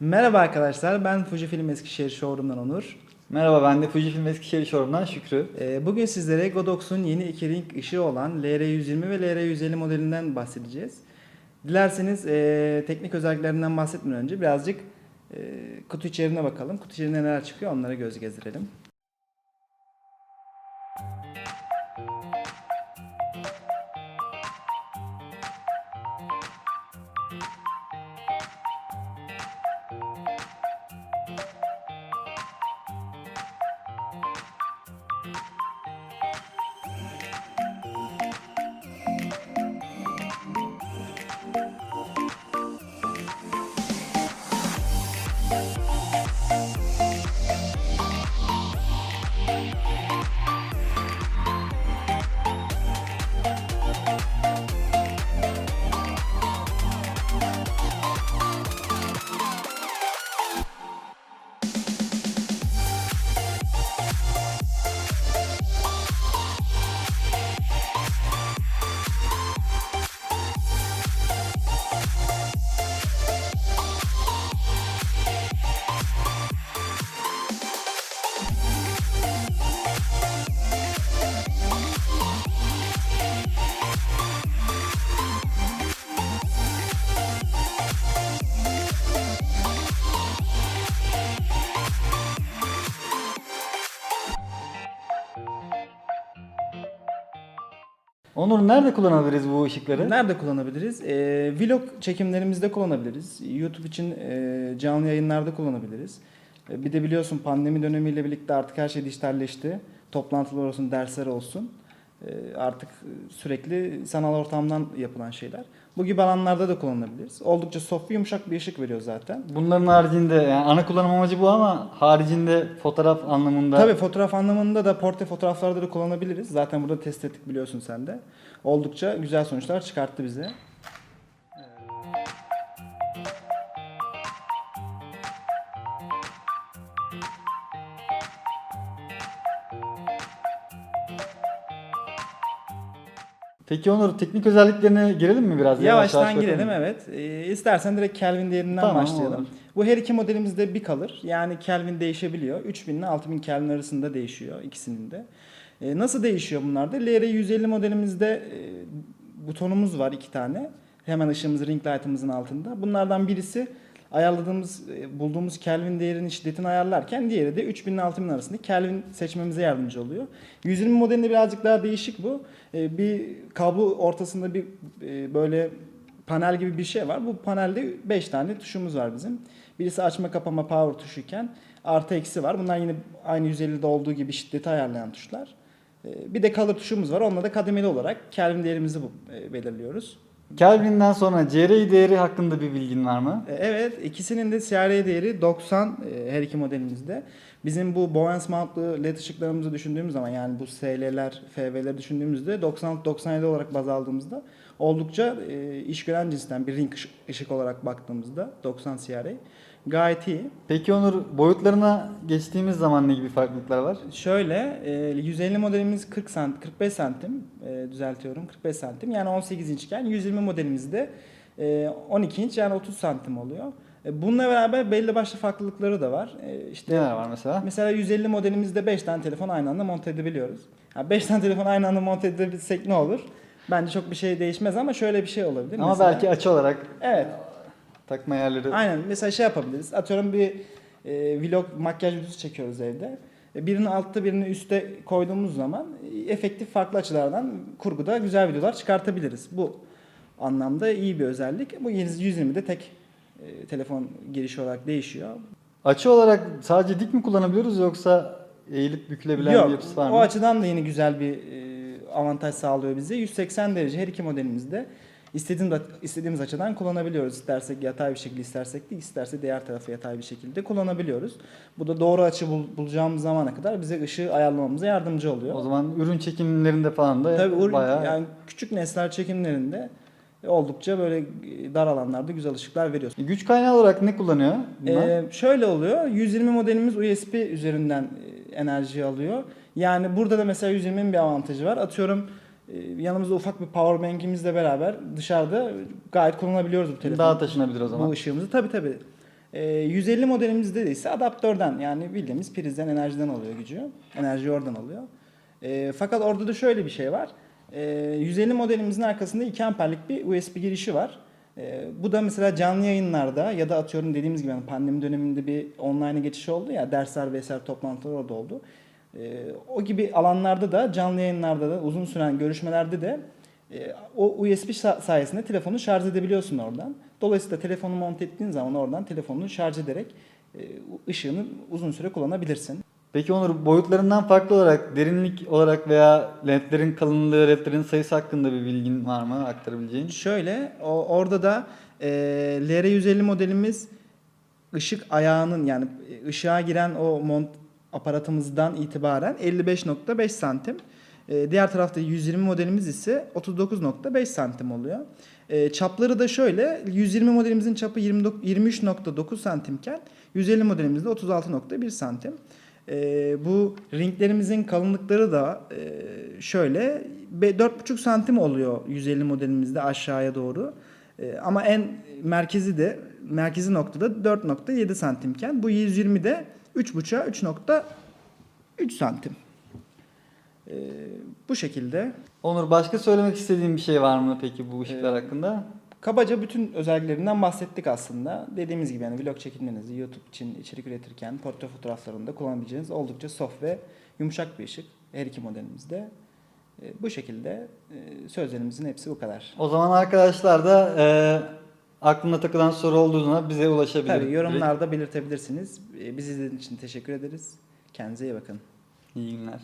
Merhaba arkadaşlar, ben Fujifilm Eskişehir Showroom'dan Onur. Merhaba ben de Fujifilm Eskişehir Showroom'dan Şükrü. Ee, Bugün sizlere Godox'un yeni iki renk ışığı olan LR120 ve LR150 modelinden bahsedeceğiz. Dilerseniz e, teknik özelliklerinden bahsetmeden önce birazcık e, kutu içeriğine bakalım. Kutu içeriğinde neler çıkıyor onlara göz gezdirelim. Onur nerede kullanabiliriz bu ışıkları? Nerede kullanabiliriz? E, vlog çekimlerimizde kullanabiliriz. YouTube için e, canlı yayınlarda kullanabiliriz. E, bir de biliyorsun pandemi dönemiyle birlikte artık her şey dijitalleşti. Toplantılar olsun, dersler olsun. E, artık sürekli sanal ortamdan yapılan şeyler. Bu gibi alanlarda da kullanabiliriz. Oldukça soft ve yumuşak bir ışık veriyor zaten. Bunların haricinde yani ana kullanım amacı bu ama haricinde fotoğraf anlamında Tabii fotoğraf anlamında da portre fotoğraflarda da kullanabiliriz. Zaten burada test ettik biliyorsun sen de. Oldukça güzel sonuçlar çıkarttı bize. Peki Onur teknik özelliklerine girelim mi biraz? Yavaştan yavaş girelim evet. Ee, istersen direkt Kelvin değerinden Tamam, başlayalım. olur. Bu her iki modelimizde bir kalır. Yani Kelvin değişebiliyor. 3000 ile 6000 Kelvin arasında değişiyor ikisinin de. Ee, nasıl değişiyor bunlar da? LR150 modelimizde e, butonumuz var iki tane. Hemen ışığımız ring light'ımızın altında. Bunlardan birisi ayarladığımız, e, bulduğumuz Kelvin değerinin şiddetini ayarlarken diğeri de 3000 ile 6000 arasında Kelvin seçmemize yardımcı oluyor. 120 modelinde birazcık daha değişik bu. E, Bir kablo ortasında bir e, böyle panel gibi bir şey var. Bu panelde 5 tane tuşumuz var bizim. Birisi açma kapama power tuşuyken artı eksi var. Bunlar yine aynı 150'de olduğu gibi şiddeti ayarlayan tuşlar. Bir de color tuşumuz var. Onunla da kademeli olarak Kelvin değerimizi belirliyoruz. Kelvin'den sonra CRI değeri hakkında bir bilgin var mı? E, Evet, ikisinin de CRA değeri 90 e, her iki modelimizde. Bizim bu Bowens mountlu led ışıklarımızı düşündüğümüz zaman yani bu SL'ler, FV'leri düşündüğümüzde 96-97 olarak baz aldığımızda oldukça e, iş gören cinsten bir ring ışık, olarak baktığımızda 90 CRA gayet iyi. Peki Onur boyutlarına geçtiğimiz zaman ne gibi farklılıklar var? Şöyle e, 150 modelimiz 40 sant 45 santim e, düzeltiyorum 45 santim yani 18 inçken 120 modelimizde e, 12 inç yani 30 santim oluyor. E, bununla beraber belli başlı farklılıkları da var. E, işte Neler var mesela? mesela 150 modelimizde 5 tane telefon aynı anda monte edebiliyoruz. Yani 5 tane telefon aynı anda monte edebilsek ne olur? Bence çok bir şey değişmez ama şöyle bir şey olabilir. Ama Mesela- belki açı olarak Evet. Takma yerleri Aynen. Mesela şey yapabiliriz. Atıyorum bir e, vlog makyaj videosu çekiyoruz evde. E, birini altta birini üstte koyduğumuz zaman e, efektif farklı açılardan kurguda güzel videolar çıkartabiliriz. Bu anlamda iyi bir özellik. Bu 120'de tek e, telefon girişi olarak değişiyor. Açı olarak sadece dik mi kullanabiliyoruz yoksa eğilip bükülebilen Yok, bir yapısı var mı? o açıdan da yine güzel bir e, avantaj sağlıyor bize. 180 derece her iki modelimizde istediğimiz, istediğimiz açıdan kullanabiliyoruz. İstersek yatay bir şekilde, istersek de isterse diğer tarafı yatay bir şekilde kullanabiliyoruz. Bu da doğru açı bul- bulacağımız zamana kadar bize ışığı ayarlamamıza yardımcı oluyor. O zaman ürün çekimlerinde falan da Tabii ur- bayağı yani küçük nesneler çekimlerinde oldukça böyle dar alanlarda güzel ışıklar veriyor. güç kaynağı olarak ne kullanıyor? bunlar? Ee, şöyle oluyor. 120 modelimiz USB üzerinden e, enerji alıyor. Yani burada da mesela 120'nin bir avantajı var. Atıyorum e, yanımızda ufak bir power bank'imizle beraber dışarıda gayet kullanabiliyoruz bu telefonu. Daha taşınabilir o zaman. Bu ışığımızı tabii tabii. E, 150 modelimizde de ise adaptörden yani bildiğimiz prizden enerjiden alıyor gücü. Enerjiyi oradan alıyor. E, fakat orada da şöyle bir şey var. E, 150 modelimizin arkasında 2 amperlik bir USB girişi var. E, bu da mesela canlı yayınlarda ya da atıyorum dediğimiz gibi yani pandemi döneminde bir online geçiş oldu ya dersler vesaire toplantılar orada oldu. E, o gibi alanlarda da canlı yayınlarda da uzun süren görüşmelerde de e, o USB sa- sayesinde telefonu şarj edebiliyorsun oradan. Dolayısıyla telefonu monte ettiğin zaman oradan telefonunu şarj ederek e, ışığını uzun süre kullanabilirsin. Peki Onur boyutlarından farklı olarak derinlik olarak veya ledlerin kalınlığı, ledlerin sayısı hakkında bir bilgin var mı aktarabileceğin? Şöyle o, orada da e, LR150 modelimiz ışık ayağının yani ışığa giren o mont aparatımızdan itibaren 55.5 santim. E, diğer tarafta 120 modelimiz ise 39.5 santim oluyor. E, çapları da şöyle 120 modelimizin çapı 29 23.9 santimken 150 modelimizde 36.1 santim. E, bu ringlerimizin kalınlıkları da e, şöyle be- 4.5 santim oluyor 150 modelimizde aşağıya doğru. Ama en merkezi de merkezi noktada 4.7 santimken bu 120'de 3.5'a 3.3 santim. E, bu şekilde Onur başka söylemek istediğin bir şey var mı peki bu ışıklar Ee, hakkında? Kabaca bütün özelliklerinden bahsettik aslında. Dediğimiz gibi yani vlog çekimlerinizi YouTube için içerik üretirken portre fotoğraflarında kullanabileceğiniz oldukça soft ve yumuşak bir ışık. Her iki modelimizde. E, bu şekilde e, sözlerimizin hepsi bu kadar. O zaman arkadaşlar da e, aklına takılan soru olduğunda bize ulaşabilir. Tabii yorumlarda belirtebilirsiniz. E, bizi izlediğiniz için teşekkür ederiz. Kendinize iyi bakın. İyi günler.